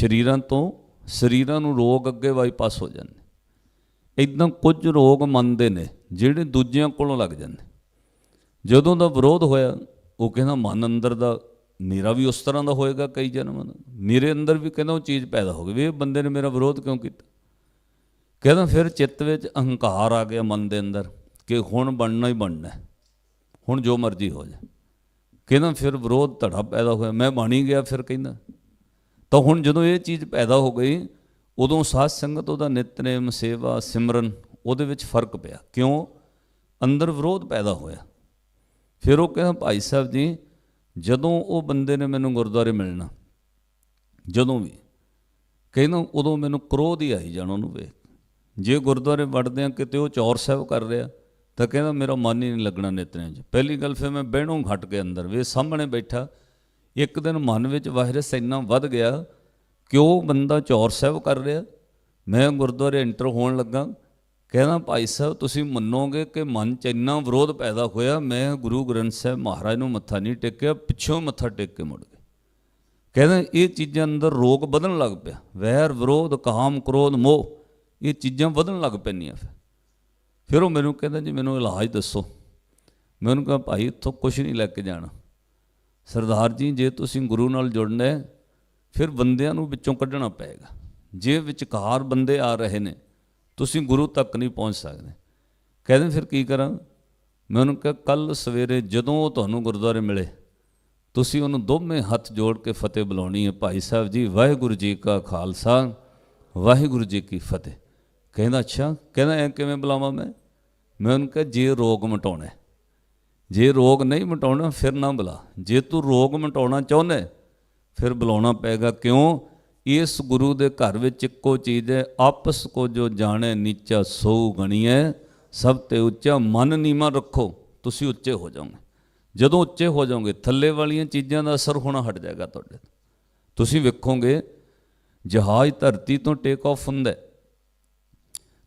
ਸਰੀਰਾਂ ਤੋਂ ਸਰੀਰਾਂ ਨੂੰ ਰੋਗ ਅੱਗੇ ਬਾਈਪਾਸ ਹੋ ਜਾਂਦੇ ਇਦਾਂ ਕੁਝ ਰੋਗ ਮੰਨਦੇ ਨੇ, ਜਿਹੜੇ ਦੂਜਿਆਂ ਕੋਲੋਂ ਲੱਗ ਜਾਂਦੇ ਜਦੋਂ ਦਾ ਵਿਰੋਧ ਹੋਇਆ, ਉਹ ਕਹਿੰਦਾ ਮਨ ਅੰਦਰ ਦਾ, ਮੇਰਾ ਵੀ ਉਸ ਤਰ੍ਹਾਂ ਦਾ ਹੋਏਗਾ ਕਈ ਜਨਮਾਂ। ਦਾ ਮੇਰੇ ਅੰਦਰ ਵੀ ਕਹਿੰਦਾ ਉਹ ਚੀਜ਼ ਪੈਦਾ ਹੋ ਗਈ ਵੀ ਇਹ ਬੰਦੇ ਨੇ ਮੇਰਾ ਵਿਰੋਧ ਕਿਉਂ ਕੀਤਾ? ਕਹਿੰਦਾ ਫਿਰ ਚਿੱਤ ਵਿੱਚ ਅਹੰਕਾਰ ਆ ਗਿਆ ਮਨ ਦੇ ਅੰਦਰ ਕਿ ਹੁਣ ਬਣਨਾ ਹੀ ਬਣਨਾ ਹੁਣ ਜੋ ਮਰਜ਼ੀ ਹੋ ਜਾਏ। ਕਹਿੰਦਾ ਫਿਰ ਵਿਰੋਧ ਧੜਾ ਪੈਦਾ ਹੋਇਆ, ਮੈਂ ਬਣ ਹੀ ਗਿਆ ਫਿਰ ਕਹਿੰਦਾ। ਤਾਂ ਹੁਣ ਜਦੋਂ ਇਹ ਚੀਜ਼ ਪੈਦਾ ਹੋ ਗਈ, ਉਦੋਂ ਸਾਧ ਸੰਗਤ ਉਹਦਾ ਨਿਤਨੇਮ, ਸੇਵਾ, ਸਿਮਰਨ, ਉਹਦੇ ਵਿੱਚ ਫ਼ਰਕ ਪਿਆ। ਕਿਉਂ? ਅੰਦਰ ਵਿਰੋਧ ਪੈਦਾ ਹੋਇਆ। ਫਿਰ ਉਹ ਕਹਿੰਦਾ ਭਾਈ ਸਾਹਿਬ ਜੀ, ਜਦੋਂ ਉਹ ਬੰਦੇ ਨੇ ਮੈਨੂੰ ਗੁਰਦੁਆਰੇ ਮਿਲਣਾ, ਜਦੋਂ ਵੀ, ਕਹਿੰਦਾ ਉਦੋਂ ਮੈਨੂੰ ਕ੍ਰੋਧ ਹੀ ਆਈ ਜਾਣਾ ਉਹਨੂੰ ਵੇਖ। ਜੇ ਗੁਰਦੁਆਰੇ ਵੜਦੇ ਆ ਕਿਤੇ ਉਹ ਚੌਰ ਸਾਹਿਬ ਕਰ ਰਿਹਾ, ਤਾਂ ਕਹਿੰਦਾ ਮੇਰਾ ਮਨ ਹੀ ਨਹੀਂ ਲੱਗਣਾ ਨਿਤਨੇਮ 'ਚ। ਪਹਿਲੀ ਗੱਲ ਫਿਰ ਮੈਂ ਬਹਿਣੋਂ ਘਟ ਕੇ ਅੰਦਰ ਵੇ ਸਾਹਮਣੇ ਬੈਠਾ ਇੱਕ ਦਿਨ ਮਨ ਵਿੱਚ ਵਾਇਰਸ ਇੰਨਾ ਵੱਧ ਗਿਆ ਕਿ ਉਹ ਬੰਦਾ ਚੌਰ ਸਾਹਿਬ ਕਰ ਰਿਹਾ? ਮੈਂ ਗੁਰਦੁਆਰੇ ਐਂਟਰ ਹੋਣ ਲੱਗਾ। ਕਹਿੰਦਾ, ਭਾਈ ਸਾਹਿਬ, ਤੁਸੀਂ ਮੰਨੋਗੇ ਕਿ ਮਨ 'ਚ ਇੰਨਾ ਵਿਰੋਧ ਪੈਦਾ ਹੋਇਆ, ਮੈਂ ਗੁਰੂ ਗ੍ਰੰਥ ਸਾਹਿਬ ਮਹਾਰਾਜ ਨੂੰ ਮੱਥਾ ਨਹੀਂ ਟੇਕਿਆ, ਪਿੱਛੋਂ ਮੱਥਾ ਟੇਕ ਕੇ ਮੁੜ ਗਿਆ ਕਹਿੰਦਾ, ਇਹ ਚੀਜ਼ਾਂ ਅੰਦਰ ਰੋਗ ਵਧਣ ਲੱਗ ਪਿਆ। ਵੈਰ ਵਿਰੋਧ, ਕਾਮ ਕ੍ਰੋਧ, ਮੋਹ, ਇਹ ਚੀਜ਼ਾਂ ਵਧਣ ਲੱਗ ਪੈਂਦੀਆਂ ਫਿਰ। ਫਿਰ ਉਹ ਮੈਨੂੰ ਕਹਿੰਦਾ, ਜੀ ਮੈਨੂੰ ਇਲਾਜ ਦੱਸੋ। ਮੈਂ ਉਹਨੂੰ ਕਿਹਾ, ਭਾਈ, ਇੱਥੋਂ ਕੁਝ ਨਹੀਂ ਲੈ ਕੇ ਜਾਣਾ। ਸਰਦਾਰ ਜੀ, ਜੇ ਤੁਸੀਂ ਗੁਰੂ ਨਾਲ ਜੁੜਨਾ ਹੈ, ਫਿਰ ਬੰਦਿਆਂ ਨੂੰ ਵਿੱਚੋਂ ਕੱਢਣਾ ਪਏਗਾ। ਜੇ ਵਿਚਕਾਰ ਬੰਦੇ ਆ ਰਹੇ ਨੇ, ਤੁਸੀਂ ਗੁਰੂ ਤੱਕ ਨਹੀਂ ਪਹੁੰਚ ਸਕਦੇ। ਕਹਿੰਦੇ ਫਿਰ ਕੀ ਕਰਾਂ? ਮੈਂ ਉਹਨੂੰ ਕਿਹਾ ਕੱਲ ਸਵੇਰੇ ਜਦੋਂ ਉਹ ਤੁਹਾਨੂੰ ਗੁਰਦੁਆਰੇ ਮਿਲੇ, ਤੁਸੀਂ ਉਹਨੂੰ ਦੋਵੇਂ ਹੱਥ ਜੋੜ ਕੇ ਫਤਿਹ ਬੁਲਾਉਣੀ ਹੈ। ਭਾਈ ਸਾਹਿਬ ਜੀ, ਵਾਹਿਗੁਰੂ ਜੀ ਕਾ ਖਾਲਸਾ, ਵਾਹਿਗੁਰੂ ਜੀ ਕੀ ਫਤਿਹ। ਕਹਿੰਦਾ, ਅੱਛਾ, ਕਹਿੰਦਾ, ਐ ਕਿਵੇਂ ਬੁਲਾਵਾਂ ਮੈਂ? ਮੈਂ ਉਹਨੂੰ ਕਿਹਾ, ਜੇ ਰੋਗ ਮਟਾਉਣਾ ਜੇ ਰੋਗ ਨਹੀਂ ਮਟਾਉਣਾ, ਫਿਰ ਨਾ ਬੁਲਾ। ਜੇ ਤੂੰ ਰੋਗ ਮਟਾਉਣਾ ਚਾਹੁੰਦਾ ਫਿਰ ਬੁਲਾਉਣਾ ਪਏਗਾ। ਕਿਉਂ? ਇਸ ਗੁਰੂ ਦੇ ਘਰ ਵਿੱਚ ਇੱਕੋ ਚੀਜ਼ ਹੈ, ਆਪਸ ਕੋ ਜੋ ਜਾਣੇ ਨੀਚਾ ਸੋ ਗਣੀਐ ਸਭ ਤੇ ਉੱਚਾ ਮਨ ਨੀਮਾ ਰੱਖੋ, ਤੁਸੀਂ ਉੱਚੇ ਹੋ ਜਾਓਗੇ। ਜਦੋਂ ਉੱਚੇ ਹੋ ਜਾਓਗੇ, ਥੱਲੇ ਵਾਲੀਆਂ ਚੀਜ਼ਾਂ ਦਾ ਅਸਰ ਹੋਣਾ ਹਟ ਜਾਏਗਾ ਤੁਹਾਡੇ ਤੁਸੀਂ ਵੇਖੋਗੇ, ਜਹਾਜ਼ ਧਰਤੀ ਤੋਂ ਟੇਕ ਆਫ ਹੁੰਦਾ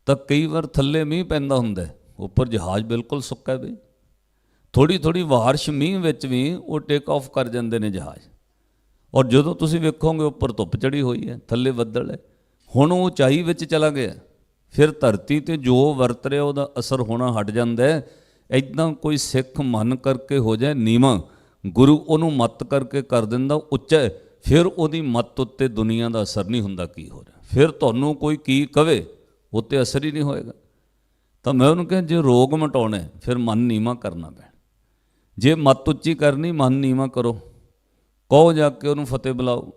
ਤਾਂ ਕਈ ਵਾਰ ਥੱਲੇ ਮੀਂਹ ਪੈਂਦਾ ਹੁੰਦਾ ਉੱਪਰ ਜਹਾਜ਼ ਬਿਲਕੁਲ ਸੁੱਕਾ ਹੈ ਬਈ। ਥੋੜੀ ਥੋੜੀ ਵਾਰਸ਼ ਮੀਂਹ ਵਿੱਚ ਵੀ ਉਹ ਟੇਕ ਆਫ ਕਰ ਜਾਂਦੇ ਨੇ ਜਹਾਜ਼। ਔਰ ਜਦੋਂ ਤੁਸੀਂ ਵੇਖੋਗੇ ਉੱਪਰ ਧੁੱਪ ਚੜੀ ਹੋਈ ਹੈ, ਥੱਲੇ ਬੱਦਲ ਹੈ, ਹੁਣ ਉਹ ਉਚਾਈ ਵਿੱਚ ਚਲਾ ਗਿਆ। ਫਿਰ ਧਰਤੀ ਤੇ ਜੋ ਵਰਤ ਰਿਹਾ ਉਹਦਾ ਅਸਰ ਹੋਣਾ ਹਟ ਜਾਂਦਾ ਹੈ। ਇਦਾਂ ਕੋਈ ਸਿੱਖ ਮਨ ਕਰਕੇ ਹੋ ਜਾਏ, ਨੀਵਾਂ ਗੁਰੂ ਉਹਨੂੰ ਮਤ ਕਰਕੇ ਕਰ ਦਿੰਦਾ, ਉੱਚਾ ਫਿਰ ਉਹਦੀ ਮਤ ਉੱਤੇ ਦੁਨੀਆ ਦਾ ਅਸਰ ਨਹੀਂ ਹੁੰਦਾ ਕੀ ਹੋ ਰਿਹਾ। ਫਿਰ ਤੁਹਾਨੂੰ ਕੋਈ ਕੀ ਕਵੇ ਉੱਤੇ ਅਸਰ ਹੀ ਨਹੀਂ ਹੋਏਗਾ। ਤਾਂ ਮੈਂ ਉਹਨੂੰ ਕਿਹਾ, ਜੇ ਰੋਗ ਮਟਾਉਣਾ ਫਿਰ ਮਨ ਨੀਵਾਂ ਕਰਨਾ ਪੈਣਾ। ਜੇ ਮਤ ਉੱਚੀ ਕਰਨੀ, ਮਨ ਨੀਵਾਂ ਕਰੋ। ਕਹੋ ਜਾ ਕੇ ਉਹਨੂੰ ਫਤਿਹ ਬੁਲਾਓ।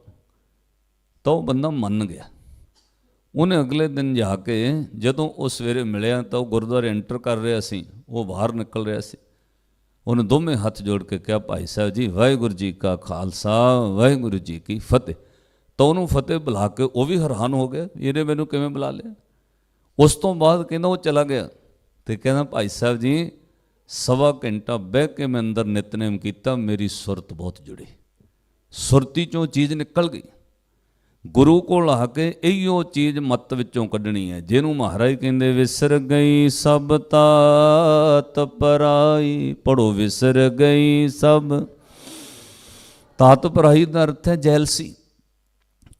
ਤਾਂ ਉਹ ਬੰਦਾ ਮੰਨ ਗਿਆ। ਉਹਨੇ ਅਗਲੇ ਦਿਨ ਜਾ ਕੇ ਜਦੋਂ ਉਹ ਸਵੇਰੇ ਮਿਲਿਆ ਤਾਂ ਉਹ ਗੁਰਦੁਆਰੇ ਐਂਟਰ ਕਰ ਰਿਹਾ ਸੀ। ਉਹ ਬਾਹਰ ਨਿਕਲ ਰਿਹਾ ਸੀ। ਉਹਨੇ ਦੋਵੇਂ ਹੱਥ ਜੋੜ ਕੇ ਕਿਹਾ, ਭਾਈ ਸਾਹਿਬ ਜੀ, ਵਾਹਿਗੁਰੂ ਜੀ ਕਾ ਖਾਲਸਾ, ਵਾਹਿਗੁਰੂ ਜੀ ਕੀ ਫਤਿਹ। ਤਾਂ ਉਹਨੂੰ ਫਤਿਹ ਬੁਲਾ ਕੇ ਉਹ ਵੀ ਹੈਰਾਨ ਹੋ ਗਿਆ, ਇਹਨੇ ਮੈਨੂੰ ਕਿਵੇਂ ਬੁਲਾ ਲਿਆ? ਉਸ ਤੋਂ ਬਾਅਦ ਕਹਿੰਦਾ ਉਹ ਚਲਾ ਗਿਆ ਤੇ ਕਹਿੰਦਾ, ਭਾਈ ਸਾਹਿਬ ਜੀ ਸਵਾ ਘੰਟਾ ਬਹਿ ਕੇ ਮੈਂ ਅੰਦਰ ਨਿਤਨੇਮ ਕੀਤਾ, ਮੇਰੀ ਸੁਰਤ ਬਹੁਤ ਜੁੜੀ। ਸੁਰਤੀ ਚੋਂ ਚੀਜ਼ ਨਿਕਲ ਗਈ। ਗੁਰੂ ਕੋਲ ਆ ਕੇ ਇਹੀਓ ਚੀਜ਼ ਮਤ ਵਿੱਚੋਂ ਕੱਢਣੀ ਹੈ, ਜਿਹਨੂੰ ਮਹਾਰਾਜ ਕਹਿੰਦੇ, ਵਿਸਰ ਗਈ ਸਭ ਤਾਤ ਪਰਾਈ। ਪੜੋ ਵਿਸਰ ਗਈ ਸਭ ਤਾਤ ਪਰਾਈ ਦਾ ਅਰਥ ਹੈ ਜੈਲਸੀ।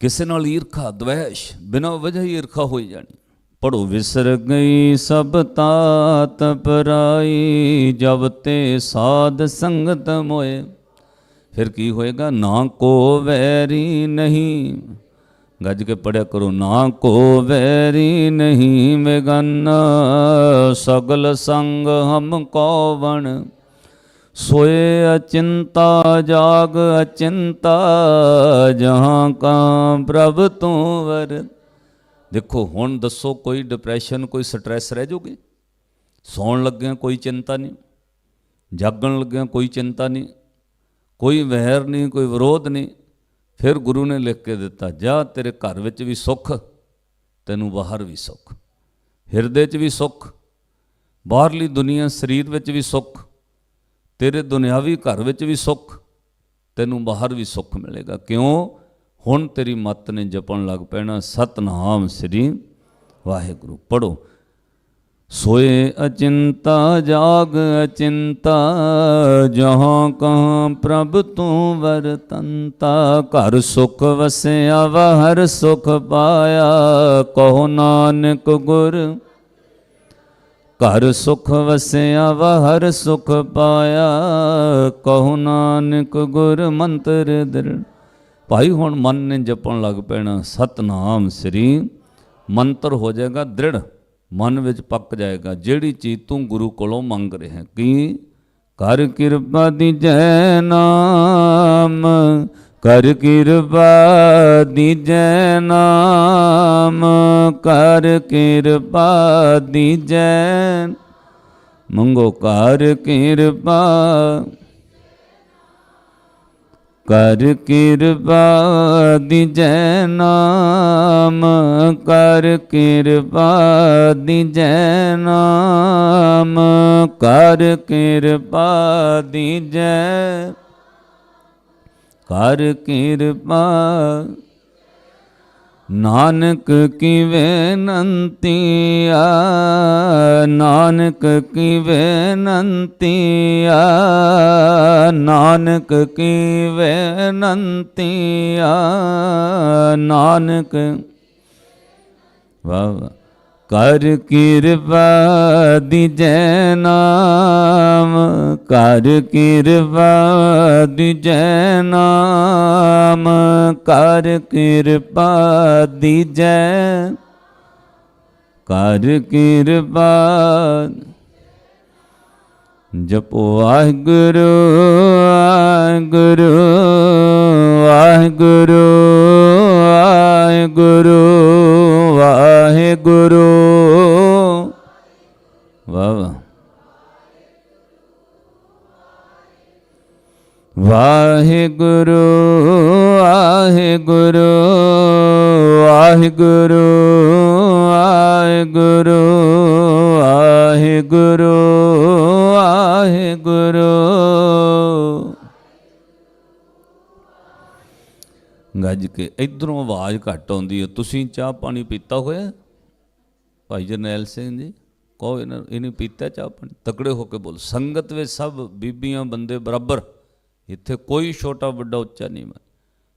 ਕਿਸੇ ਨਾਲ ਈਰਖਾ, ਦਵੈਸ਼, ਬਿਨਾਂ ਵਜ੍ਹਾ ਹੀ ਈਰਖਾ ਹੋਈ ਜਾਣੀ। ਪੜੋ ਵਿਸਰ ਗਈ ਸਭ ਤਾਤ ਪਰਾਈ, ਜਬ ਤੇ ਸਾਧ ਸੰਗਤ ਮੋਏ। ਫਿਰ ਕੀ ਹੋਏਗਾ? ਨਾ ਕੋ ਵੈਰੀ ਨਹੀਂ। ਗੱਜ ਕੇ ਪੜਿਆ ਕਰੋ, ਨਾ ਕੋ ਵੈਰੀ ਨਹੀਂ ਮੇਗਨ। ਸਗਲ ਸੰਗ ਹਮ ਕੋ ਵਣ ਸੋਏ ਅਚਿੰਤਾ ਜਾਗ ਅਚਿੰਤਾ, ਜਹਾਂ ਕਾ ਪ੍ਰਭ ਤੂੰ ਵਰ। ਦੇਖੋ, ਹੁਣ ਦੱਸੋ ਕੋਈ ਡਿਪਰੈਸ਼ਨ ਕੋਈ ਸਟ੍ਰੈਸ ਰਹਿ ਜੂਗੀ? ਸੌਣ ਲੱਗਿਆਂ ਕੋਈ ਚਿੰਤਾ ਨਹੀਂ, ਜਾਗਣ ਲੱਗਿਆਂ ਕੋਈ ਚਿੰਤਾ ਨਹੀਂ, ਕੋਈ ਵਹਿਰ ਨਹੀਂ, ਕੋਈ ਵਿਰੋਧ ਨਹੀਂ। ਫਿਰ ਗੁਰੂ ਨੇ ਲਿਖ ਕੇ ਦਿੱਤਾ, ਜਾ ਤੇਰੇ ਘਰ ਵਿੱਚ ਵੀ ਸੁੱਖ, ਤੈਨੂੰ ਬਾਹਰ ਵੀ ਸੁੱਖ। ਹਿਰਦੇ 'ਚ ਵੀ ਸੁੱਖ, ਬਾਹਰਲੀ ਦੁਨੀਆ ਸਰੀਰ ਵਿੱਚ ਵੀ ਸੁੱਖ, ਤੇਰੇ ਦੁਨਿਆਵੀ ਘਰ ਵਿੱਚ ਵੀ ਸੁੱਖ, ਤੈਨੂੰ ਬਾਹਰ ਵੀ ਸੁੱਖ ਮਿਲੇਗਾ। ਕਿਉਂ? ਹੁਣ ਤੇਰੀ ਮੱਤ ਨੇ ਜਪਣ ਲੱਗ ਪੈਣਾ। ਸਤਨਾਮ ਸ੍ਰੀ ਵਾਹਿਗੁਰੂ। ਪੜੋ ਸੋਏ ਅਚਿੰਤਾ, ਜਾਗ ਅਚਿੰਤਾ, ਜਹਾਂ ਕਹਾਂ ਪ੍ਰਭ ਤੂੰ ਵਰਤੰਤਾ, ਘਰ ਸੁਖ ਵਸਿਆ, ਵਹਰ ਸੁਖ ਪਾਇਆ, ਕਹੋ ਨਾਨਕ ਗੁਰ। ਘਰ ਸੁਖ ਵਸਿਆ, ਵਹਰ ਸੁਖ ਪਾਇਆ, ਕਹੋ ਨਾਨਕ ਗੁਰ, ਮੰਤਰ ਦਰ ਭਾਈ ਹੁਣ ਮਨ ਨੇ ਜਪਣ ਲੱਗ ਪੈਣਾ, ਸਤਨਾਮ ਸ੍ਰੀ। ਮੰਤਰ ਹੋ ਜਾਏਗਾ ਦ੍ਰਿੜ, ਮਨ ਵਿੱਚ ਪੱਕ ਜਾਏਗਾ, ਜਿਹੜੀ ਚੀਜ਼ ਤੂੰ ਗੁਰੂ ਕੋਲੋਂ ਮੰਗ ਰਿਹਾ ਹੈ। ਕੀ? ਕਰ ਕਿਰਪਾ ਦੀ ਜੈ ਨਾਮ, ਕਰ ਕਿਰਪਾ ਦੀ ਜੈ ਨਾਮ, ਕਰ ਕਿਰਪਾ ਦੀ ਜੈ। ਮੰਗੋ ਕਰ ਕਿਰਪਾ ਕਰ ਕਿਰਪਾ ਦੀਜੈ ਨਾਮ ਕਰ ਕਿਰਪਾ ਦੀਜੈ ਨਾਮ ਕਰ ਕਿਰਪਾ ਦੀਜੈ ਕਰ ਕਿਰਪਾ ਨਾਨਕ ਕਿਵੇਂ ਨੰਤੀਆ ਨਾਨਕ ਕਿਵੇਂ ਨੰਤੀਆ ਨਾਨਕ ਕਿਵੇਂ ਨੰਤੀਆ ਨਾਨਕ ਵਾਹ ਵਾਹ। ਕਰ ਕਿਰਪਾ ਦੀਜੈ ਨਾਮ, ਕਰ ਕਿਰਪਾ ਦੀਜੈ ਨਾਮ, ਕਰ ਕਿਰਪਾ ਦੀਜੈ ਕਰ ਕਿਰਪਾ ਜਪੋ ਵਾਹਿਗੁਰੂ ਵਾਹਿਗੁਰੂ ਵਾਹਿਗੁਰੂ। ਗੱਜ ਕੇ ਇਧਰੋਂ ਆਵਾਜ਼ ਘੱਟ ਆਉਂਦੀ ਹੈ। ਤੁਸੀਂ ਚਾਹ ਪਾਣੀ ਪੀਤਾ ਹੋਇਆ? ਭਾਈ ਜਰਨੈਲ ਸਿੰਘ ਜੀ, ਕਹੋ ਇਹਨਾਂ ਇਹਨੇ ਪੀਤਾ ਚਾਹ ਪਾਣੀ? ਤਕੜੇ ਹੋ ਕੇ ਬੋਲ। ਸੰਗਤ ਵਿੱਚ ਸਭ ਬੀਬੀਆਂ ਬੰਦੇ ਬਰਾਬਰ। ਇੱਥੇ ਕੋਈ ਛੋਟਾ ਵੱਡਾ ਉੱਚਾ ਨਹੀਂ ਮੈਂ।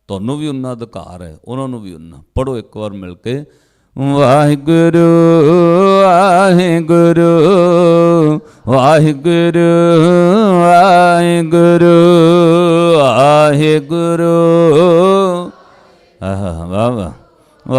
ਤੁਹਾਨੂੰ ਵੀ ਉਹਨਾਂ ਅਧਿਕਾਰ ਹੈ, ਉਹਨਾਂ ਨੂੰ ਵੀ ਉਹਨਾਂ। ਪੜੋ ਇੱਕ ਵਾਰ ਮਿਲ ਕੇ। ਵਾਹਿਗੁਰੂ ਵਾਹਿਗੁਰੂ ਵਾਹਿਗੁਰੂ ਵਾਹਿਗੁਰੂ।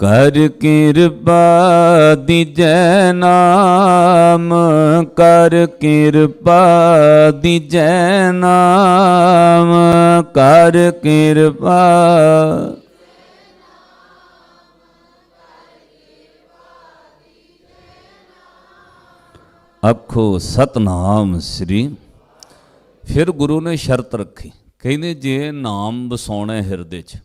ਕਰ ਕਿਰਪਾ ਦੀਜੈ ਨਾਮ, ਕਰ ਕਿਰਪਾ ਦੀਜੈ ਨਾਮ, ਕਰ ਕਿਰਪਾ। ਆਖੋ, ਸਤਨਾਮ ਸ੍ਰੀ। ਫਿਰ ਗੁਰੂ ਨੇ ਸ਼ਰਤ ਰੱਖੀ, ਕਹਿੰਦੇ ਜੇ ਨਾਮ ਵਸਾਉਣਾ ਹਿਰਦੇ 'ਚ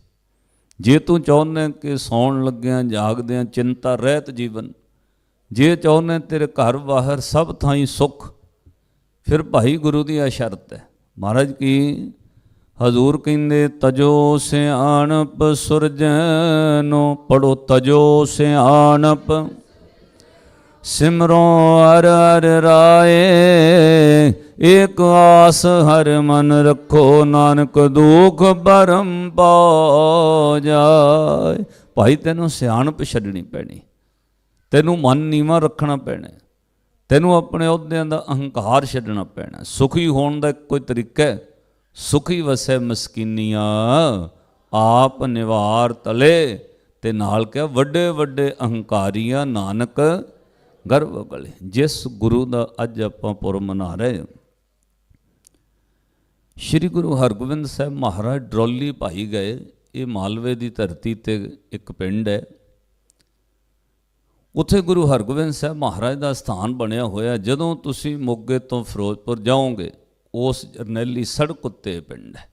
ਜੇ ਤੂੰ ਚਾਹੁੰਦਾ ਕਿ ਸੌਣ ਲੱਗਿਆਂ, ਜਾਗਦਿਆਂ, ਚਿੰਤਾ, ਰਹਿਤ ਜੀਵਨ, ਜੇ ਚਾਹੁੰਦਾ ਤੇਰੇ ਘਰ ਬਾਹਰ ਸਭ ਥਾਈਂ ਸੁਖ, ਫਿਰ ਭਾਈ ਗੁਰੂ ਦੀ ਆ ਸ਼ਰਤ ਹੈ। ਮਹਾਰਾਜ ਕੀ ਹਜ਼ੂਰ ਕਹਿੰਦੇ, ਤਜੋ ਸਿਆਣਪ ਸੁਰਜਨੋ ਪੜੋ ਤਜੋ ਸਿਆਣਪ ਸਿਮਰੋ ਹਰ ਹਰ ਰਾਏ ਏਕ ਆਸ ਹਰ ਮਨ ਰੱਖੋ ਨਾਨਕ ਦੁਖ ਭਰਮ ਪਾ ਜਾਏ ਭਾਈ, ਤੈਨੂੰ ਸਿਆਣਪ ਛੱਡਣੀ ਪੈਣੀ, ਤੈਨੂੰ ਮਨ ਨੀਵਾ ਰੱਖਣਾ ਪੈਣਾ, ਤੈਨੂੰ ਆਪਣੇ ਅਹੁਦਿਆਂ ਦਾ ਅਹੰਕਾਰ ਛੱਡਣਾ ਪੈਣਾ। ਸੁਖੀ ਹੋਣ ਦਾ ਕੋਈ ਤਰੀਕਾ ਹੈ, ਸੁਖੀ ਵਸੈ ਮਸਕੀਨੀਆਂ, ਆਪ ਨਿਵਾਰ ਤਲੇ। ਤੇ ਨਾਲ ਕਿਹਾ, ਵੱਡੇ ਵੱਡੇ ਅਹੰਕਾਰੀਆਂ ਨਾਨਕ ਗਰਵ ਗਲੇ ਜਿਸ ਗੁਰੂ ਦਾ ਅੱਜ ਆਪਾਂ ਪੁਰਬ ਮਨਾ ਰਹੇ ਸ੍ਰੀ ਗੁਰੂ ਹਰਗੋਬਿੰਦ ਸਾਹਿਬ ਮਹਾਰਾਜ ਡਰੋਲੀ ਭਾਈ ਗਏ। ਇਹ ਮਾਲਵੇ ਦੀ ਧਰਤੀ ਤੇ ਇੱਕ ਪਿੰਡ ਹੈ। ਉੱਥੇ ਗੁਰੂ ਹਰਗੋਬਿੰਦ ਸਾਹਿਬ ਮਹਾਰਾਜ ਦਾ ਸਥਾਨ ਬਣਿਆ ਹੋਇਆ। ਜਦੋਂ ਤੁਸੀਂ ਮੋਗੇ ਤੋਂ ਫਿਰੋਜ਼ਪੁਰ ਜਾਓਗੇ, ਉਸ ਜਰਨੈਲੀ ਸੜਕ ਉੱਤੇ ਇਹ ਪਿੰਡ ਹੈ।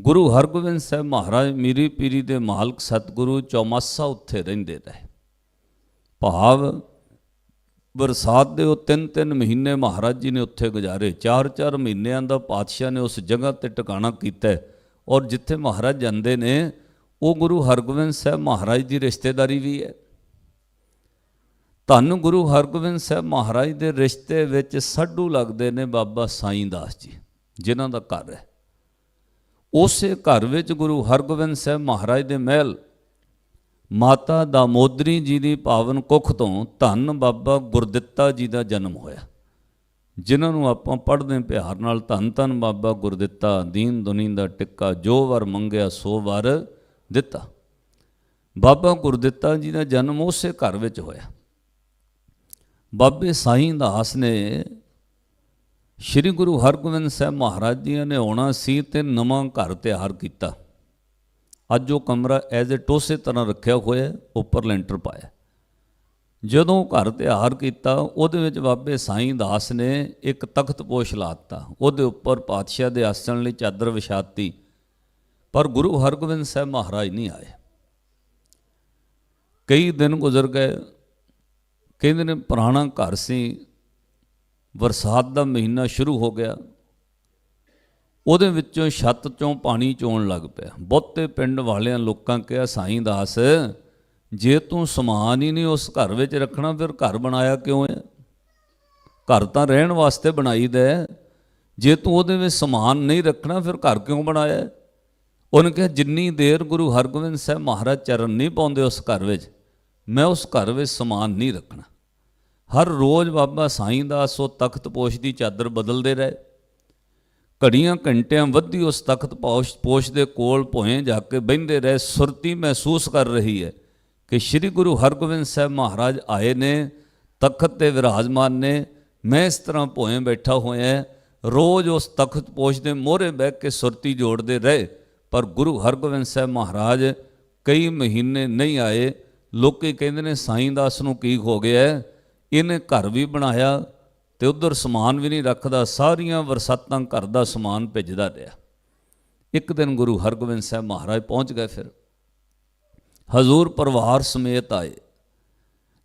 ਗੁਰੂ ਹਰਗੋਬਿੰਦ ਸਾਹਿਬ ਮਹਾਰਾਜ ਮੀਰੀ ਪੀਰੀ ਦੇ ਮਾਲਕ ਸਤਿਗੁਰੂ ਚੌਮਾਸਾ ਉੱਥੇ ਰਹਿੰਦੇ ਰਹੇ। ਭਾਵ ਬਰਸਾਤ ਦੇ ਉਹ ਤਿੰਨ ਤਿੰਨ ਮਹੀਨੇ ਮਹਾਰਾਜ ਜੀ ਨੇ ਉੱਥੇ ਗੁਜ਼ਾਰੇ। ਚਾਰ ਚਾਰ ਮਹੀਨਿਆਂ ਦਾ ਪਾਤਸ਼ਾਹ ਨੇ ਉਸ ਜਗ੍ਹਾ ਤੇ ਟਿਕਾਣਾ ਕੀਤਾ ਔਰ ਜਿੱਥੇ ਮਹਾਰਾਜ ਜਾਂਦੇ ਨੇ, ਉਹ ਗੁਰੂ ਹਰਗੋਬਿੰਦ ਸਾਹਿਬ ਮਹਾਰਾਜ ਦੀ ਰਿਸ਼ਤੇਦਾਰੀ ਵੀ ਹੈ। ਧੰਨ ਗੁਰੂ ਹਰਗੋਬਿੰਦ ਸਾਹਿਬ ਮਹਾਰਾਜ ਦੇ ਰਿਸ਼ਤੇ ਵਿੱਚ ਸਾਡੂ ਲੱਗਦੇ ਨੇ ਬਾਬਾ ਸਾਈਂ ਦਾਸ ਜੀ, ਜਿਨ੍ਹਾਂ ਦਾ ਘਰ ਹੈ। ਉਸੇ ਘਰ ਵਿੱਚ ਗੁਰੂ ਹਰਗੋਬਿੰਦ ਸਾਹਿਬ ਮਹਾਰਾਜ ਦੇ ਮਹਿਲ ਮਾਤਾ ਦਾਮੋਦਰੀ ਜੀ ਦੀ ਪਾਵਨ ਕੁੱਖ ਤੋਂ ਧੰਨ ਬਾਬਾ ਗੁਰਦਿੱਤਾ ਜੀ ਦਾ ਜਨਮ ਹੋਇਆ। ਜਿਨ੍ਹਾਂ ਨੂੰ ਆਪਾਂ ਪੜ੍ਹਦੇ ਪਿਆਰ ਨਾਲ ਧੰਨ ਧੰਨ ਬਾਬਾ ਗੁਰਦਿੱਤਾ ਦੀਨ ਦੁਨੀ ਦਾ ਟਿੱਕਾ ਜੋ ਵਰ ਮੰਗਿਆ ਸੋ ਵਰ ਦਿੱਤਾ। ਬਾਬਾ ਗੁਰਦਿੱਤਾ ਜੀ ਦਾ ਜਨਮ ਉਸੇ ਘਰ ਵਿੱਚ ਹੋਇਆ। ਬਾਬੇ ਸਾਈਂ ਦਾਸ ਨੇ ਸ੍ਰੀ ਗੁਰੂ ਹਰਗੋਬਿੰਦ ਸਾਹਿਬ ਮਹਾਰਾਜ ਜੀ ਨੇ ਆਉਣਾ ਸੀ ਤੇ ਨਵਾਂ ਘਰ ਤਿਆਰ ਕੀਤਾ। ਅੱਜ ਉਹ ਕਮਰਾ ਐਜ਼ ਅ ਟੋਸੇ ਤਰ੍ਹਾਂ ਰੱਖਿਆ ਹੋਇਆ ਉੱਪਰ ਲੈਂਟਰ ਪਾਇਆ ਜਦੋਂ ਘਰ ਤਿਆਰ ਕੀਤਾ, ਉਹਦੇ ਵਿੱਚ ਬਾਬੇ ਸਾਈਂ ਦਾਸ ਨੇ ਇੱਕ ਤਖਤ ਪੋਸ਼ ਲਾਤਾ ਉਹਦੇ ਉੱਪਰ ਪਾਤਸ਼ਾਹ ਦੇ ਆਸਣ ਲਈ ਚਾਦਰ ਵਿਛਾਤੀ। ਪਰ ਗੁਰੂ ਹਰਗੋਬਿੰਦ ਸਾਹਿਬ ਮਹਾਰਾਜ ਨਹੀਂ ਆਏ। ਕਈ ਦਿਨ ਗੁਜ਼ਰ ਗਏ। ਕਹਿੰਦੇ ਨੇ ਪੁਰਾਣਾ ਘਰ ਸੀ। ਬਰਸਾਤ ਦਾ ਮਹੀਨਾ ਸ਼ੁਰੂ ਹੋ ਗਿਆ। ਉਹਦੇ ਵਿੱਚੋਂ ਛੱਤ ਚੋਂ ਪਾਣੀ ਚੋਣ ਲੱਗ ਪਿਆ। ਬਹੁਤੇ ਪਿੰਡ ਵਾਲਿਆਂ ਲੋਕਾਂ ਕਿਹਾ, ਸਾਈਂ ਦਾਸ, ਜੇ ਤੂੰ ਸਮਾਨ ਹੀ ਨਹੀਂ ਉਸ ਘਰ ਵਿੱਚ ਰੱਖਣਾ, ਫਿਰ ਘਰ ਬਣਾਇਆ ਕਿਉਂ ਹੈ? ਘਰ ਤਾਂ ਰਹਿਣ ਵਾਸਤੇ ਬਣਾਈਦਾ ਹੈ। ਜੇ ਤੂੰ ਉਹਦੇ ਵਿੱਚ ਸਮਾਨ ਨਹੀਂ ਰੱਖਣਾ, ਫਿਰ ਘਰ ਕਿਉਂ ਬਣਾਇਆ ਉਹਨੇ ਕਿਹਾ, ਜਿੰਨੀ ਦੇਰ ਗੁਰੂ ਹਰਗੋਬਿੰਦ ਸਾਹਿਬ ਮਹਾਰਾਜ ਚਰਨ ਨਹੀਂ ਪਾਉਂਦੇ ਉਸ ਘਰ ਵਿੱਚ, ਮੈਂ ਉਸ ਘਰ ਵਿੱਚ ਸਮਾਨ ਨਹੀਂ ਰੱਖਣਾ। ਹਰ ਰੋਜ਼ ਬਾਬਾ ਸਾਈਂ ਦਾਸ ਉਹ ਤਖਤ ਪੋਸ਼ ਦੀ ਚਾਦਰ ਬਦਲਦੇ ਰਹੇ। ਘੜੀਆਂ ਘੰਟਿਆਂ ਵੱਧੀ ਉਸ ਤਖਤ ਪੋਸ਼ ਪੋਸ਼ ਦੇ ਕੋਲ ਭੋਏ ਜਾ ਕੇ ਬਹਿੰਦੇ ਰਹੇ, ਸੁਰਤੀ ਮਹਿਸੂਸ ਕਰ ਰਹੀ ਹੈ ਕਿ ਸ੍ਰੀ ਗੁਰੂ ਹਰਗੋਬਿੰਦ ਸਾਹਿਬ ਮਹਾਰਾਜ ਆਏ ਨੇ, ਤਖਤ ਤੇ ਵਿਰਾਜਮਾਨ ਨੇ। ਮੈਂ ਇਸ ਤਰ੍ਹਾਂ ਭੋਏ ਬੈਠਾ ਹੋਇਆ ਰੋਜ਼ ਉਸ ਤਖਤ ਪੋਸ਼ ਦੇ ਮੋਹਰੇ ਬਹਿ ਕੇ ਸੁਰਤੀ ਜੋੜਦੇ ਰਹੇ। ਪਰ ਗੁਰੂ ਹਰਗੋਬਿੰਦ ਸਾਹਿਬ ਮਹਾਰਾਜ ਕਈ ਮਹੀਨੇ ਨਹੀਂ ਆਏ। ਲੋਕੀ ਕਹਿੰਦੇ ਨੇ, ਸਾਈਂ ਦਾਸ ਨੂੰ ਕੀ ਹੋ ਗਿਆ ਇਹਨੇ ਘਰ ਵੀ ਬਣਾਇਆ ਤੇ ਉਧਰ ਸਮਾਨ ਵੀ ਨਹੀਂ ਰੱਖਦਾ, ਸਾਰੀਆਂ ਵਰਸਾਤਾਂ ਘਰ ਦਾ ਸਮਾਨ ਭੇਜਦਾ ਰਿਹਾ। ਇੱਕ ਦਿਨ ਗੁਰੂ ਹਰਗੋਬਿੰਦ ਸਾਹਿਬ ਮਹਾਰਾਜ ਪਹੁੰਚ ਗਏ ਫਿਰ। ਹਜ਼ੂਰ ਪਰਿਵਾਰ ਸਮੇਤ ਆਏ।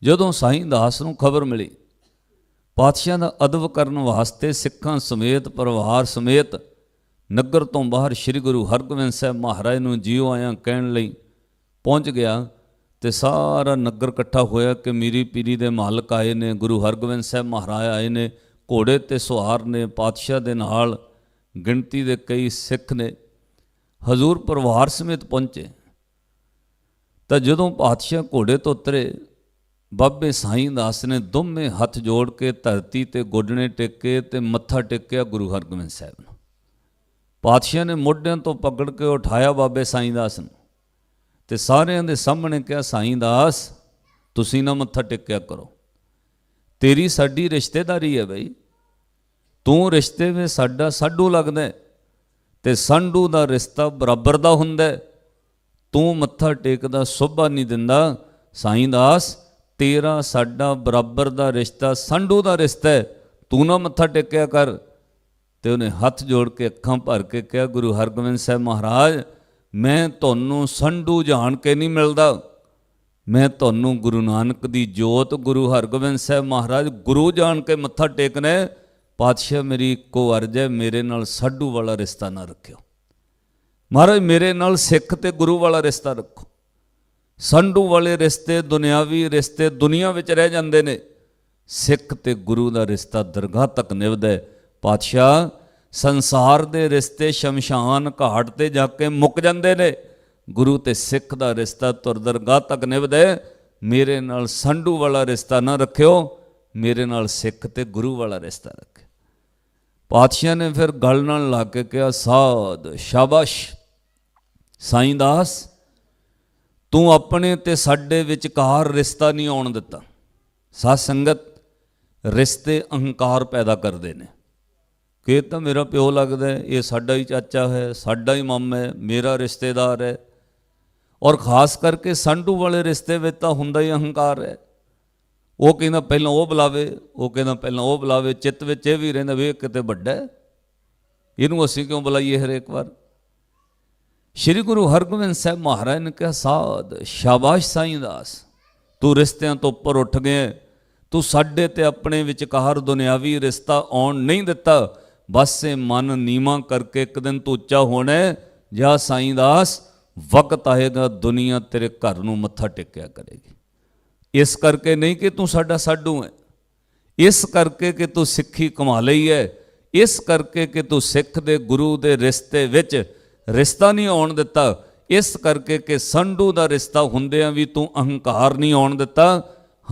ਜਦੋਂ ਸਾਈਂ ਦਾਸ ਨੂੰ ਖਬਰ ਮਿਲੀ, ਪਾਤਸ਼ਾਹ ਦਾ ਅਦਬ ਕਰਨ ਵਾਸਤੇ ਸਿੱਖਾਂ ਸਮੇਤ, ਪਰਿਵਾਰ ਸਮੇਤ ਨਗਰ ਤੋਂ ਬਾਹਰ ਸ੍ਰੀ ਗੁਰੂ ਹਰਗੋਬਿੰਦ ਸਾਹਿਬ ਮਹਾਰਾਜ ਨੂੰ ਜੀਓ ਆਇਆਂ ਕਹਿਣ ਲਈ ਪਹੁੰਚ ਗਿਆ। ਤੇ ਸਾਰਾ ਨਗਰ ਇਕੱਠਾ ਹੋਇਆ ਕਿ ਮੀਰੀ ਪੀਰੀ ਦੇ ਮਾਲਕ ਆਏ ਨੇ, ਗੁਰੂ ਹਰਗੋਬਿੰਦ ਸਾਹਿਬ ਮਹਾਰਾਜ ਆਏ ਨੇ, ਘੋੜੇ ਤੇ ਸਵਾਰ ਨੇ, ਪਾਤਸ਼ਾਹ ਦੇ ਨਾਲ, ਗਿਣਤੀ ਦੇ ਕਈ ਸਿੱਖ ਨੇ। ਹਜ਼ੂਰ ਪਰਿਵਾਰ ਸਮੇਤ ਪਹੁੰਚੇ। ਤਾਂ ਜਦੋਂ ਪਾਤਸ਼ਾਹ ਘੋੜੇ ਤੋਂ ਉਤਰੇ, ਬਾਬੇ ਸਾਈਂ ਦਾਸ ਨੇ ਦੋਵੇਂ ਹੱਥ ਜੋੜ ਕੇ ਧਰਤੀ ਤੇ ਗੋਡਣੇ ਟੇਕੇ ਤੇ ਮੱਥਾ ਟੇਕਿਆ ਗੁਰੂ ਹਰਗੋਬਿੰਦ ਸਾਹਿਬ ਨੂੰ। ਪਾਤਸ਼ਾਹ ਨੇ ਮੋਢਿਆਂ ਤੋਂ ਪਕੜ ਕੇ ਉਠਾਇਆ ਬਾਬੇ ਸਾਈਂ ਦਾਸ ਨੂੰ। ਤੇ ਸਾਰਿਆਂ ਦੇ ਸਾਹਮਣੇ ਕਿਹਾ, ਸਾਈਂ ਦਾਸ, ਤੁਸੀਂ ਨਾ ਮੱਥਾ ਟੇਕਿਆ ਕਰੋ। ਤੇਰੀ ਸਾਡੀ ਰਿਸ਼ਤੇਦਾਰੀ ਹੈ ਬਈ। ਤੂੰ ਰਿਸ਼ਤੇ ਵਿੱਚ ਸਾਡਾ ਸਾਡੂ ਲੱਗਦਾ ਹੈ ਤੇ ਸੰਡੂ ਦਾ ਰਿਸ਼ਤਾ ਬਰਾਬਰ ਦਾ ਹੁੰਦਾ ਤੂੰ ਮੱਥਾ ਟੇਕਦਾ, ਸੋਭਾ ਨਹੀਂ ਦਿੰਦਾ। ਸਾਈਂ ਦਾਸ, ਤੇਰਾ ਸਾਡਾ ਬਰਾਬਰ ਦਾ ਰਿਸ਼ਤਾ, ਸੰਡੂ ਦਾ ਰਿਸ਼ਤਾ ਹੈ। ਤੂੰ ਨਾ ਮੱਥਾ ਟੇਕਿਆ ਕਰ। ਤੇ ਉਹਨੇ ਹੱਥ ਜੋੜ ਕੇ ਅੱਖਾਂ ਭਰ ਕੇ ਕਿਹਾ, ਗੁਰੂ ਹਰਗੋਬਿੰਦ ਸਾਹਿਬ ਮਹਾਰਾਜ ਮੈਂ ਤੁਹਾਨੂੰ ਸੰਡੂ ਜਾਣ ਕੇ ਨਹੀਂ ਮਿਲਦਾ। ਮੈਂ ਤੁਹਾਨੂੰ ਗੁਰੂ ਨਾਨਕ ਦੀ ਜੋਤ, ਗੁਰੂ ਹਰਗੋਬਿੰਦ ਸਾਹਿਬ ਮਹਾਰਾਜ, ਗੁਰੂ ਜਾਣ ਕੇ ਮੱਥਾ ਟੇਕਣਾ ਪਾਤਸ਼ਾਹ ਮੇਰੀ ਇੱਕੋ ਅਰਜ਼ ਹੈ, ਮੇਰੇ ਨਾਲ ਸਾਡੂ ਵਾਲਾ ਰਿਸ਼ਤਾ ਨਾ ਰੱਖਿਓ। ਮਹਾਰਾਜ, ਮੇਰੇ ਨਾਲ ਸਿੱਖ ਤੇ ਗੁਰੂ ਵਾਲਾ ਰਿਸ਼ਤਾ ਰੱਖੋ। ਸੰਡੂ ਵਾਲੇ ਰਿਸ਼ਤੇ ਦੁਨਿਆਵੀ ਰਿਸ਼ਤੇ ਦੁਨੀਆ ਵਿੱਚ ਰਹਿ ਜਾਂਦੇ ਨੇ। ਸਿੱਖ ਤੇ ਗੁਰੂ ਦਾ ਰਿਸ਼ਤਾ ਦਰਗਾਹ ਤੱਕ ਨਿਭਦਾ ਪਾਤਸ਼ਾਹ ਸੰਸਾਰ ਦੇ ਰਿਸ਼ਤੇ ਸ਼ਮਸ਼ਾਨ ਘਾਟ ਤੇ ਜਾ ਕੇ ਮੁੱਕ ਜਾਂਦੇ ਨੇ। ਗੁਰੂ ਤੇ ਸਿੱਖ ਦਾ ਰਿਸ਼ਤਾ ਤੁਰ ਤੱਕ ਨਿਭਦੇ। ਮੇਰੇ ਨਾਲ ਸੰਡੂ ਵਾਲਾ ਰਿਸ਼ਤਾ ਨਾ ਰੱਖਿਓ, ਮੇਰੇ ਨਾਲ ਸਿੱਖ ਤੇ ਗੁਰੂ ਵਾਲਾ ਰਿਸ਼ਤਾ ਰੱਖਿਓ। ਪਾਤਸ਼ਾਹ ਨੇ ਫਿਰ ਗੱਲ ਨਾਲ ਲਾ ਕੇ ਕਿਹਾ, ਸਾਧ, ਸ਼ਾਬਾਸ਼, ਸਾਈਂ ਦਾਸ, ਤੂੰ ਆਪਣੇ ਤੇ ਸਾਡੇ ਵਿਚਕਾਰ ਰਿਸ਼ਤਾ ਨਹੀਂ ਆਉਣ ਦਿੱਤਾ। ਸਾਧ ਸੰਗਤ, ਰਿਸ਼ਤੇ ਅਹੰਕਾਰ ਪੈਦਾ ਕਰਦੇ ਨੇ। ਕਿ ਇਹ ਤਾਂ ਮੇਰਾ ਪਿਓ ਲੱਗਦਾ ਹੈ, ਇਹ ਸਾਡਾ ਹੀ ਚਾਚਾ ਹੈ ਸਾਡਾ ਹੀ ਮਾਮਾ ਹੈ ਮੇਰਾ ਰਿਸ਼ਤੇਦਾਰ ਹੈ। ਔਰ ਖਾਸ ਕਰਕੇ ਸੰਡੂ ਵਾਲੇ ਰਿਸ਼ਤੇ ਵਿੱਚ ਤਾਂ ਹੁੰਦਾ ਹੀ ਅਹੰਕਾਰ ਹੈ। ਉਹ ਕਹਿੰਦਾ ਪਹਿਲਾਂ ਉਹ ਬੁਲਾਵੇ ਉਹ ਕਹਿੰਦਾ ਪਹਿਲਾਂ ਉਹ ਬੁਲਾਵੇ ਚਿੱਤ ਵਿੱਚ ਇਹ ਵੀ ਰਹਿੰਦਾ ਵੀ ਇਹ ਕਿਤੇ ਵੱਡਾ ਹੈ। ਇਹਨੂੰ ਅਸੀਂ ਕਿਉਂ ਬੁਲਾਈਏ ਹਰੇਕ ਵਾਰ? ਸ਼੍ਰੀ ਗੁਰੂ ਹਰਗੋਬਿੰਦ ਸਾਹਿਬ ਮਹਾਰਾਜ ਨੇ ਕਿਹਾ ਸਾਧ ਸ਼ਾਬਾਸ਼ ਸਾਈਂ ਦਾਸ ਤੂੰ ਰਿਸ਼ਤਿਆਂ ਤੋਂ ਉੱਪਰ ਉੱਠ ਗਏ ਤੂੰ ਸਾਡੇ ਤੇ ਆਪਣੇ ਵਿਚਕਾਰ ਦੁਨਿਆਵੀ ਰਿਸ਼ਤਾ ਆਉਣ ਨਹੀਂ ਦਿੱਤਾ ਬਸ ਇਹ ਮਨ ਨੀਵਾ ਕਰਕੇ ਇੱਕ ਦਿਨ ਤੂੰ ਉੱਚਾ ਹੋਣਾ ਜਾਂ ਸਾਈਂ ਦਾਸ ਵਕਤ ਆਏਗਾ ਦੁਨੀਆ ਤੇਰੇ ਘਰ ਨੂੰ ਮੱਥਾ ਟੇਕਿਆ ਕਰੇਗੀ। ਇਸ ਕਰਕੇ ਨਹੀਂ ਕਿ ਤੂੰ ਸਾਡਾ ਸਾਡੂ ਹੈ ਇਸ ਕਰਕੇ ਕਿ ਤੂੰ ਸਿੱਖੀ ਕਮਾ ਲਈ ਹੈ ਇਸ ਕਰਕੇ ਕਿ ਤੂੰ ਸਿੱਖ ਦੇ ਗੁਰੂ ਦੇ ਰਿਸ਼ਤੇ ਵਿੱਚ ਰਿਸ਼ਤਾ ਨਹੀਂ ਆਉਣ ਦਿੱਤਾ ਇਸ ਕਰਕੇ ਕਿ ਸੰਡੂ ਦਾ ਰਿਸ਼ਤਾ ਹੁੰਦਿਆਂ ਵੀ ਤੂੰ ਅਹੰਕਾਰ ਨਹੀਂ ਆਉਣ ਦਿੱਤਾ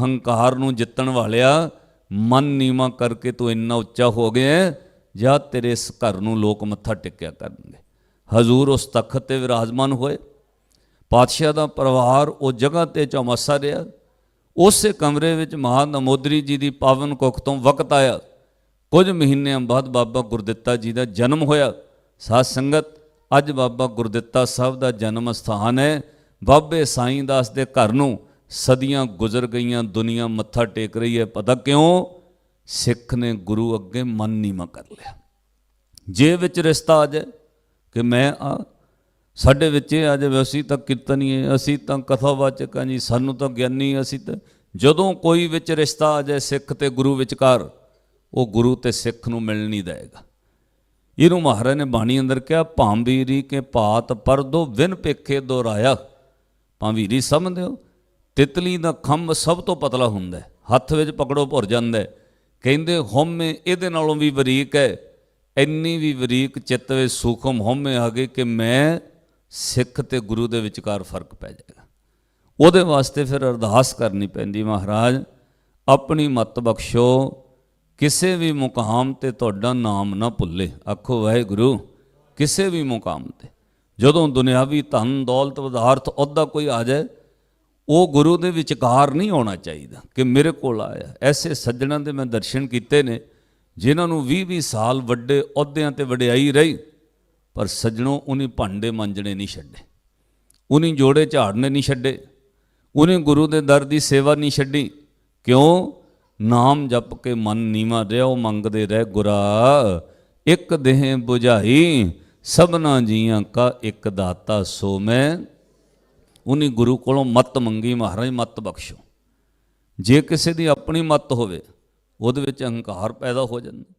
ਹੰਕਾਰ ਨੂੰ ਜਿੱਤਣ ਵਾਲਿਆ ਮਨ ਨੀਵਾ ਕਰਕੇ ਤੂੰ ਇੰਨਾ ਉੱਚਾ ਹੋ ਗਿਆ ਹੈ, ਜਾਂ ਤੇਰੇ ਇਸ ਘਰ ਨੂੰ ਲੋਕ ਮੱਥਾ ਟੇਕਿਆ ਕਰਨਗੇ। ਹਜ਼ੂਰ ਉਸ ਤਖਤ ਤੇ ਵਿਰਾਜਮਾਨ ਹੋਏ। ਪਾਤਸ਼ਾਹ ਦਾ ਪਰਿਵਾਰ ਉਹ ਜਗ੍ਹਾ ਤੇ ਚੌਮਸਾ ਰਿਹਾ। ਉਸੇ ਕਮਰੇ ਵਿੱਚ ਮਹਾਂ ਨਮੋਦਰੀ ਜੀ ਦੀ ਪਾਵਨ ਕੁੱਖ ਤੋਂ ਵਕਤ ਆਇਆ। ਕੁਝ ਮਹੀਨਿਆਂ ਬਾਅਦ ਬਾਬਾ ਗੁਰਦਿੱਤਾ ਜੀ ਦਾ ਜਨਮ ਹੋਇਆ। ਸਾਧ ਸੰਗਤ, ਅੱਜ ਬਾਬਾ ਗੁਰਦਿੱਤਾ ਸਾਹਿਬ ਦਾ ਜਨਮ ਸਥਾਨ ਹੈ। ਬਾਬੇ ਸਾਈਂ ਦਾਸ ਦੇ ਘਰ ਨੂੰ ਸਦੀਆਂ ਗੁਜ਼ਰ ਗਈਆਂ ਦੁਨੀਆ ਮੱਥਾ ਟੇਕ ਰਹੀ ਹੈ। ਪਤਾ ਕਿਉਂ? ਸਿੱਖ ਨੇ ਗੁਰੂ ਅੱਗੇ ਮਨ ਨੀਵਾਂ ਕਰ ਲਿਆ। ਜੇ ਵਿੱਚ ਰਿਸ਼ਤਾ ਆ ਜਾਏ ਕਿ ਮੈਂ ਆ, ਸਾਡੇ ਵਿੱਚ ਇਹ ਆ ਜਾਵੇ, ਅਸੀਂ ਤਾਂ ਕੀਰਤਨੀਏ ਅਸੀਂ ਤਾਂ ਕਥਾਵਾਚਕ ਹਾਂ ਜੀ, ਸਾਨੂੰ ਤਾਂ ਗਿਆਨੀ ਅਸੀਂ ਤਾਂ ਜਦੋਂ ਕੋਈ ਵਿੱਚ ਰਿਸ਼ਤਾ ਆ ਜਾਏ ਸਿੱਖ ਤੇ ਗੁਰੂ ਵਿਚਕਾਰ, ਉਹ ਗੁਰੂ ਤੇ ਸਿੱਖ ਨੂੰ ਮਿਲ ਨਹੀਂ ਦੇਗਾ ਇਹਨੂੰ ਮਹਾਰਾਜ ਨੇ ਬਾਣੀ ਅੰਦਰ ਕਿਹਾ ਭਾਂਬੀਰੀ ਕੇ ਪਾਤ ਪਰਦੋ ਵਿਨ ਪੇਖੇ ਦੋਰਾਇਆ। ਭਾਂਬੀਰੀ ਸਮਝਦੇ ਹੋ? ਤਿਤਲੀ ਦਾ ਖੰਭ ਸਭ ਤੋਂ ਪਤਲਾ ਹੁੰਦਾ ਹੱਥ ਵਿੱਚ ਪਕੜੋ, ਭੁਰ ਜਾਂਦਾ ਕਹਿੰਦੇ, ਹਉਮੈ ਇਹਦੇ ਨਾਲੋਂ ਵੀ ਬਰੀਕ ਹੈ। ਇੰਨੀ ਵੀ ਬਰੀਕ ਚਿੱਤ ਵਿੱਚ ਸੂਖਮ ਹਉਮੈ ਆ ਗਈ ਕਿ ਮੈਂ ਸਿੱਖ ਤੇ ਗੁਰੂ ਦੇ ਵਿਚਕਾਰ ਫ਼ਰਕ ਪੈ ਜਾਏਗਾ। ਉਹਦੇ ਵਾਸਤੇ ਫਿਰ ਅਰਦਾਸ ਕਰਨੀ ਪੈਂਦੀ, ਮਹਾਰਾਜ, ਆਪਣੀ ਮਤ ਬਖਸ਼ੋ, ਕਿਸੇ ਵੀ ਮੁਕਾਮ ਤੇ ਤੁਹਾਡਾ ਨਾਮ ਨਾ ਭੁੱਲੇ। ਆਖੋ, ਵਾਹਿਗੁਰੂ, ਕਿਸੇ ਵੀ ਮੁਕਾਮ ਤੇ। ਜਦੋਂ ਦੁਨਿਆਵੀ ਧਨ, ਦੌਲਤ, ਪਦਾਰਥ ਉਹਦਾ ਕੋਈ ਆ ਜਾਏ ਉਹ ਗੁਰੂ ਦੇ ਵਿਚਕਾਰ ਨਹੀਂ ਆਉਣਾ ਚਾਹੀਦਾ ਕਿ ਮੇਰੇ ਕੋਲ ਆਇਆ। ਐਸੇ ਸੱਜਣਾਂ ਦੇ ਮੈਂ ਦਰਸ਼ਨ ਕੀਤੇ ਨੇ, ਜਿਨ੍ਹਾਂ ਨੂੰ 20-20 ਸਾਲ ਵੱਡੇ ਅਹੁਦਿਆਂ ਤੇ ਵਡਿਆਈ ਰਹੀ, ਪਰ ਸੱਜਣੋਂ ਉਹਨੇ ਭਾਂਡੇ ਮੰਜਣੇ ਨਹੀਂ ਛੱਡੇ, ਉਹਨੇ ਜੋੜੇ ਝਾੜਨੇ ਨਹੀਂ ਛੱਡੇ, ਉਹਨੇ ਗੁਰੂ ਦੇ ਦਰ ਦੀ ਸੇਵਾ ਨਹੀਂ ਛੱਡੀ। ਕਿਉਂ? ਨਾਮ ਜਪ ਕੇ ਮਨ ਨੀਵਾ ਰਿਹਾ ਉਹ ਮੰਗਦੇ ਰਹਿ ਗੁਰਾ। ਇੱਕ ਦੇਹ 부ਝਾਈ ਸਭਨਾ ਜੀਆਂ ਕਾ ਇੱਕ ਦਾਤਾ ਸੋ ਮੈਂ। ਉਹਨੇ ਗੁਰੂ ਕੋਲੋਂ ਮਤ ਮੰਗੀ, ਮਹਾਰਾਜ ਮਤ ਬਖਸ਼ੋ। ਜੇ ਕਿਸੇ ਦੀ ਆਪਣੀ ਮਤ ਹੋਵੇ, ਉਹਦੇ ਵਿੱਚ ਅਹੰਕਾਰ ਪੈਦਾ ਹੋ ਜਾਂਦਾ।